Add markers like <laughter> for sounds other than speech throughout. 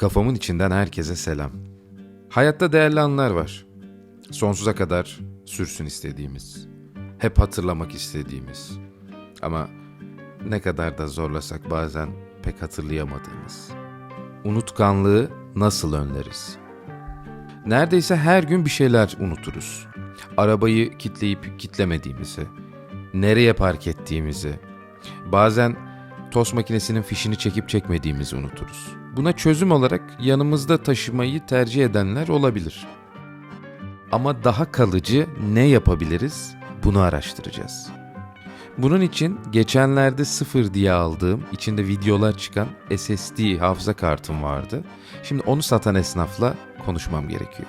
Kafamın içinden herkese selam. Hayatta değerli anlar var. Sonsuza kadar sürsün istediğimiz. Hep hatırlamak istediğimiz. Ama ne kadar da zorlasak bazen pek hatırlayamadığımız. Unutkanlığı nasıl önleriz? Neredeyse her gün bir şeyler unuturuz. Arabayı kitleyip kitlemediğimizi, nereye park ettiğimizi, bazen tost makinesinin fişini çekip çekmediğimizi unuturuz. Buna çözüm olarak yanımızda taşımayı tercih edenler olabilir. Ama daha kalıcı ne yapabiliriz? Bunu araştıracağız. Bunun için geçenlerde sıfır diye aldığım, içinde videolar çıkan SSD hafıza kartım vardı. Şimdi onu satan esnafla konuşmam gerekiyor.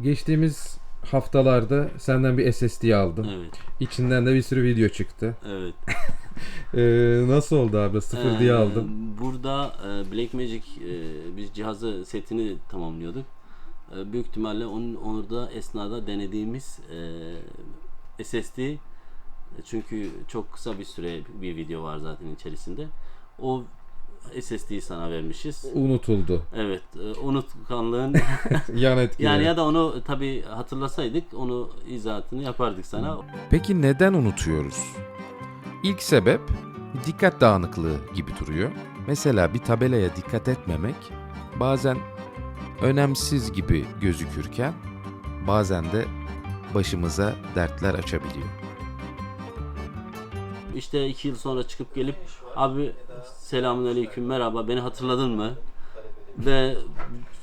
Geçtiğimiz haftalarda senden bir SSD aldım. Evet, İçinden de bir sürü video çıktı. evet. <laughs> Ee, nasıl oldu abi? Sıfır Ee, diye aldım. Burada e, Blackmagic e, biz cihazı setini tamamlıyorduk. E, büyük ihtimalle onun, onu da esnada denediğimiz e, SSD e, çünkü çok kısa bir süre bir video var zaten içerisinde. O SSD'yi sana vermişiz. Unutuldu. Evet, e, unutkanlığın <laughs> Yan etkileri. yani ya da onu tabi hatırlasaydık onu izahatını yapardık sana. Peki neden unutuyoruz? İlk sebep dikkat dağınıklığı gibi duruyor. Mesela bir tabelaya dikkat etmemek bazen önemsiz gibi gözükürken bazen de başımıza dertler açabiliyor. İşte iki yıl sonra çıkıp gelip abi selamun aleyküm merhaba beni hatırladın mı? Ve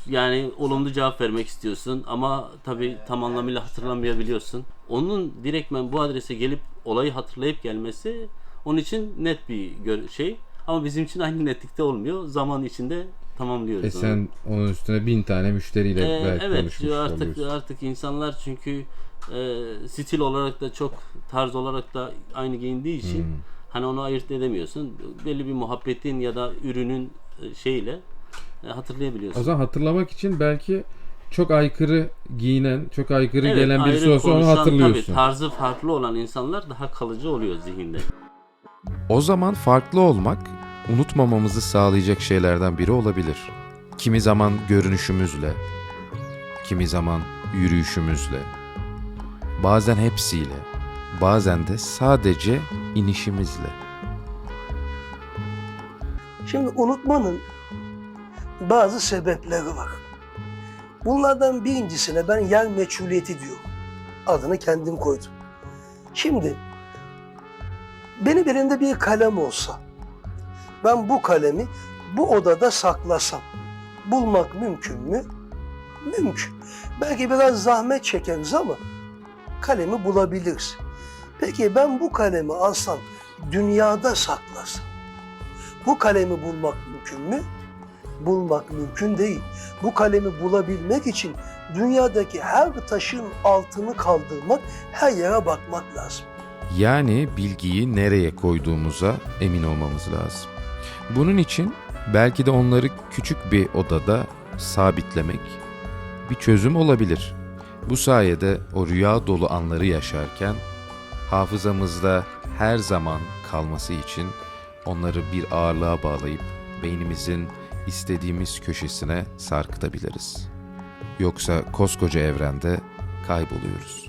yani olumlu cevap vermek istiyorsun ama tabi tam anlamıyla hatırlamayabiliyorsun. Onun direktmen bu adrese gelip olayı hatırlayıp gelmesi onun için net bir şey. Ama bizim için aynı netlikte olmuyor. Zaman içinde tamamlıyoruz. E onu. sen onun üstüne bin tane müşteriyle Ee, belki evet konuşmuş artık oluyorsun. artık insanlar çünkü e, stil olarak da çok tarz olarak da aynı giyindiği için Hmm. hani onu ayırt edemiyorsun. Belli bir muhabbetin ya da ürünün e, şeyle e, hatırlayabiliyorsun. O zaman hatırlamak için belki çok aykırı giyinen, çok aykırı Evet, gelen birisi olsa onu konuşan, hatırlıyorsun. Tabii, tarzı farklı olan insanlar daha kalıcı oluyor zihinde. O zaman farklı olmak unutmamamızı sağlayacak şeylerden biri olabilir. Kimi zaman görünüşümüzle, kimi zaman yürüyüşümüzle, bazen hepsiyle, bazen de sadece inişimizle. Şimdi unutmanın bazı sebepleri var. Bunlardan birincisine ben yer meçhuliyeti diyorum. Adını kendim koydum. Şimdi benim elimde bir kalem olsa, ben bu kalemi bu odada saklasam, bulmak mümkün mü? Mümkün. Belki biraz zahmet çekeriz ama kalemi bulabiliriz. Peki ben bu kalemi alsam, dünyada saklasam, bu kalemi bulmak mümkün mü? Bulmak mümkün değil. Bu kalemi bulabilmek için dünyadaki her taşın altını kaldırmak, her yere bakmak lazım. Yani bilgiyi nereye koyduğumuza emin olmamız lazım. Bunun için belki de onları küçük bir odada sabitlemek bir çözüm olabilir. Bu sayede o rüya dolu anları yaşarken hafızamızda her zaman kalması için onları bir ağırlığa bağlayıp beynimizin istediğimiz köşesine sarkıtabiliriz. Yoksa koskoca evrende kayboluyoruz.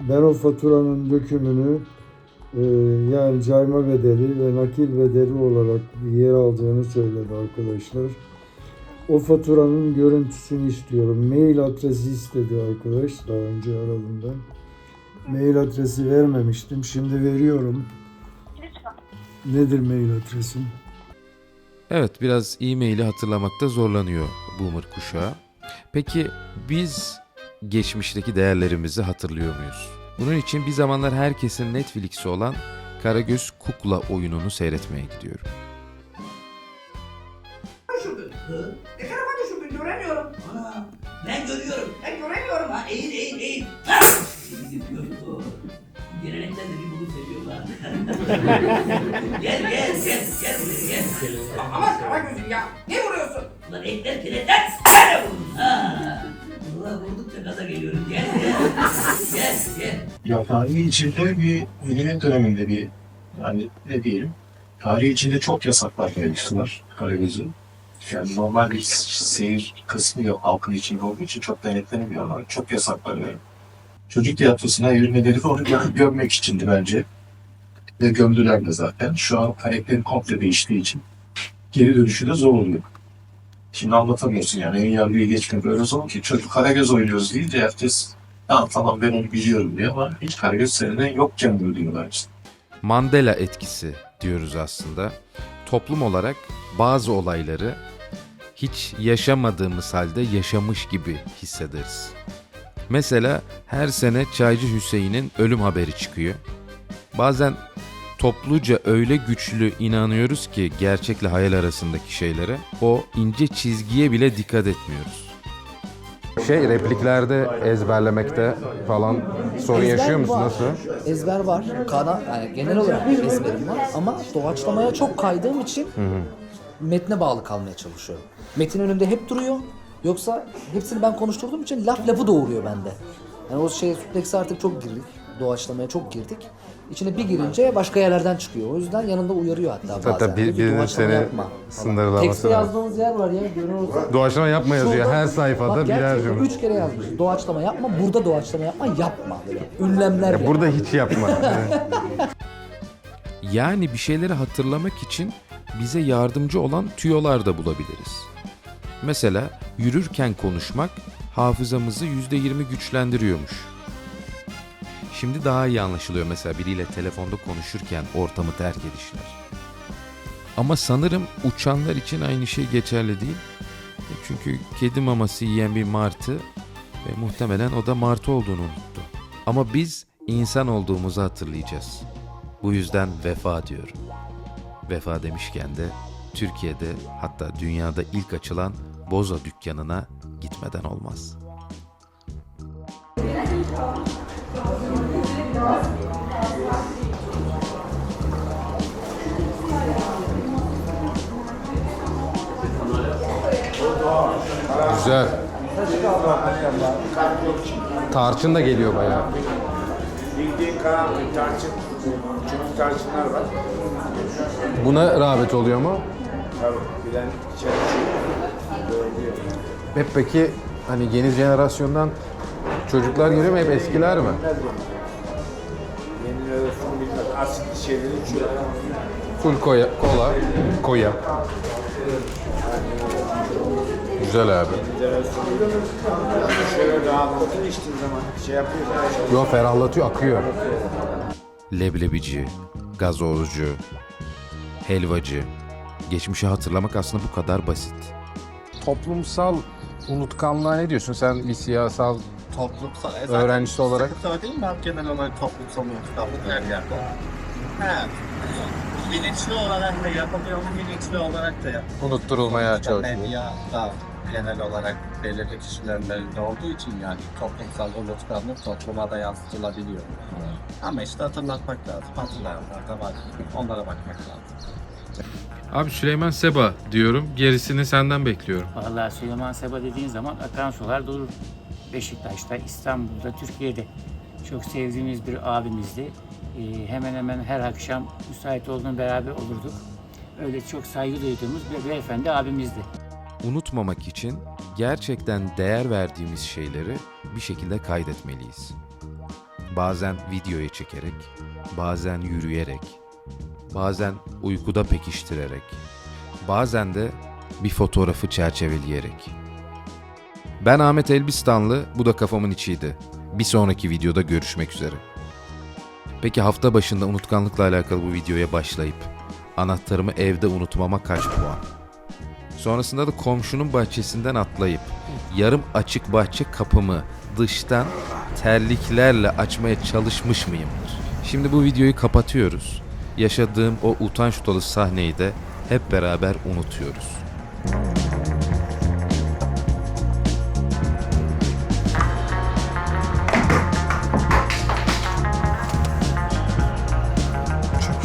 Ben o faturanın dökümünü e, yani cayma bedeli ve nakil bedeli olarak yer aldığını söyledi arkadaşlar. O faturanın görüntüsünü istiyorum. Mail adresi istedi arkadaş daha önce aradığımda. Mail adresi vermemiştim. Şimdi veriyorum. Nedir mail adresim? Evet biraz e-maili hatırlamakta zorlanıyor boomer kuşağı. Peki biz geçmişteki değerlerimizi hatırlıyor muyuz? Bunun için bir zamanlar herkesin Netflix'i olan Karagöz Kukla oyununu seyretmeye gidiyorum. düşürdün? Ne tarafa düşürdün göremiyorum. Ana, ben görüyorum. Ben göremiyorum. Ha, eğil eğil eğil. Gelenekten de bir bunu seviyorlar. <laughs> gel gel buraya gel. Ama kara gözüm ya. Ne vuruyorsun? Ulan etler keletler sana vurun. Ha. Ulan vurdukça gaza geliyorum. Gel gel. gel gel. yaprağın içinde bir yenilik döneminde bir yani ne diyelim Tarihi içinde çok yasaklar var Karagöz'ün. Yani normal bir seyir kısmı yok. Halkın içinde olduğu için çok denetlenemiyorlar. Çok yasaklar var. Çocuk tiyatrosuna evrilmeleri de onu gö- gömmek içindi bence. Ve gömdüler de zaten. Şu an karakterin komple değiştiği için geri dönüşü de zor oluyor. Şimdi anlatamıyorsun yani. En yargıyı geçmek öyle zor ki. Çocuk Karagöz oynuyoruz deyince herkes tamam tamam ben onu biliyorum diyor ama hiç Karagöz seneden yokken diyorlar işte. Mandela etkisi diyoruz aslında. Toplum olarak bazı olayları hiç yaşamadığımız halde yaşamış gibi hissederiz. Mesela her sene Çaycı Hüseyin'in ölüm haberi çıkıyor. Bazen topluca öyle güçlü inanıyoruz ki gerçekle hayal arasındaki şeylere o ince çizgiye bile dikkat etmiyoruz. Şey repliklerde ezberlemekte falan sorun Ezber var. Ezber var. Kana, yani genel olarak ezberim var ama doğaçlamaya çok kaydığım için metne bağlı kalmaya çalışıyorum. Metin önümde hep duruyor. Yoksa hepsini ben konuşturduğum için laf lafı doğuruyor bende. Yani o şey supleksi artık çok girdik. Doğaçlamaya çok girdik. İçine bir girince başka yerlerden çıkıyor. O yüzden yanında uyarıyor hatta bazen. Tabii, bir- Diyor ki, birinin "Doğaçlama seni yapma" falan. sınırlaması Tekste lazım. yazdığınız yer var ya görüyoruz. Doğaçlama yapma yazıyor her sayfada Bak birer gerçekten cümle. Üç kere yazmış. Doğaçlama yapma, burada doğaçlama yapma, yapma. Böyle ünlemler Ya burada hiç yapma. <laughs> yani bir şeyleri hatırlamak için bize yardımcı olan tüyolar da bulabiliriz. Mesela yürürken konuşmak hafızamızı %20 güçlendiriyormuş. Şimdi daha iyi anlaşılıyor mesela biriyle telefonda konuşurken ortamı terk edişler. Ama sanırım uçanlar için aynı şey geçerli değil. E Çünkü kedi maması yiyen bir martı ve muhtemelen o da martı olduğunu unuttu. Ama biz insan olduğumuzu hatırlayacağız. Bu yüzden vefa diyorum. Vefa demişken de Türkiye'de hatta dünyada ilk açılan boza dükkanına gitmeden olmaz. Güzel. Tarçın da geliyor bayağı. Bildiğin karanlık tarçın, çubuk tarçınlar var. Buna rağbet oluyor mu? Tabii bilen Doğruluyor. Hep peki hani yeni jenerasyondan çocuklar geliyor mu hep eskiler mi? Asitli şeyleri içiyor. Full koya, kola, koya. Güzel abi. Jenerasyon şöyle rahatlatın içtiğin zaman şey yapıyor. Yo ferahlatıyor, akıyor. Leblebici, gazozcu, helvacı. Geçmişi hatırlamak aslında bu kadar basit. Toplumsal unutkanlığa ne diyorsun? Sen bir siyasal toplumsal e, öğrencisi olarak Sıkıntı değil mi? Ben genel olarak toplumsal unutkanlık her yerde. He. Bilinçli olarak da yapılıyor mu? Bilinçli olarak da yapılıyor. unutturulmaya çalışıyor. Medya da genel olarak belirli kişilerin elinde olduğu için yani toplumsal unutkanlık topluma da yansıtılabiliyor. Ama işte hatırlatmak lazım. Hatırlayanlar da var. Onlara bakmak lazım. Abi Süleyman Seba diyorum. Gerisini senden bekliyorum. Vallahi Süleyman Seba dediğin zaman akan sular durur. Beşiktaş'ta, İstanbul'da, Türkiye'de çok sevdiğimiz bir abimizdi. Ee, hemen hemen her akşam müsait olduğunda beraber olurduk. Öyle çok saygı duyduğumuz bir beyefendi abimizdi. Unutmamak için gerçekten değer verdiğimiz şeyleri bir şekilde kaydetmeliyiz. Bazen videoya çekerek, bazen yürüyerek, bazen uykuda pekiştirerek, bazen de bir fotoğrafı çerçeveleyerek. Ben Ahmet Elbistanlı, bu da kafamın içiydi. Bir sonraki videoda görüşmek üzere. Peki hafta başında unutkanlıkla alakalı bu videoya başlayıp anahtarımı evde unutmama kaç puan? Sonrasında da komşunun bahçesinden atlayıp yarım açık bahçe kapımı dıştan terliklerle açmaya çalışmış mıyımdır? Şimdi bu videoyu kapatıyoruz. Yaşadığım o utanç dolu sahneyi de hep beraber unutuyoruz.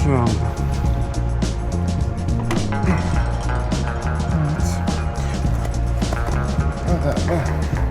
Çok iyi oldu. Evet.